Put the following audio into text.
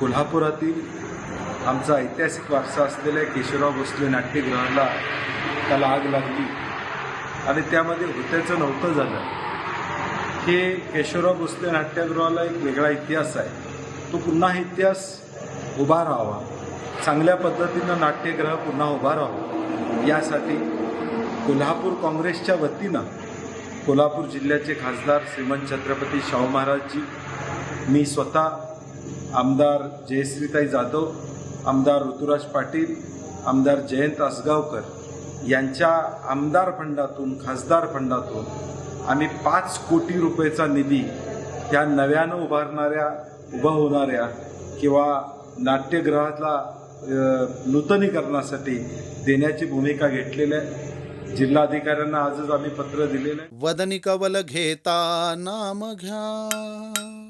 कोल्हापुरातील आमचा ऐतिहासिक वारसा असलेल्या केशवराव भोसले नाट्यगृहाला त्याला आग लागली. आणि त्यामध्ये होत्याचं नव्हतं झालं. हे केशवराव भोसले नाट्यगृहाला एक वेगळा इतिहास आहे. तो पुन्हा इतिहास उभा राहावा. चांगल्या पद्धतीनं नाट्यगृह पुन्हा उभा राहावा. यासाठी कोल्हापूर काँग्रेसच्या वतीनं कोल्हापूर जिल्ह्याचे खासदार श्रीमंत छत्रपती शाहू महाराजजी मी स्वतः आमदार जयश्रीताई जाधव आमदार ऋतुराज पाटील आमदार जयंत आसगावकर यांच्या आमदार फंडातून खासदार फंडातून आम्ही पाच कोटी रुपयेचा निधी त्या नव्यानं उभारणाऱ्या उभा होणाऱ्या किंवा नाट्यगृहातला नूतनीकरणासाठी देण्याची भूमिका घेतलेली आहे. जिल्हाधिकाऱ्यांना आजच आम्ही पत्र दिलेलं आहे. वदनी कवल घेता नाम घ्या.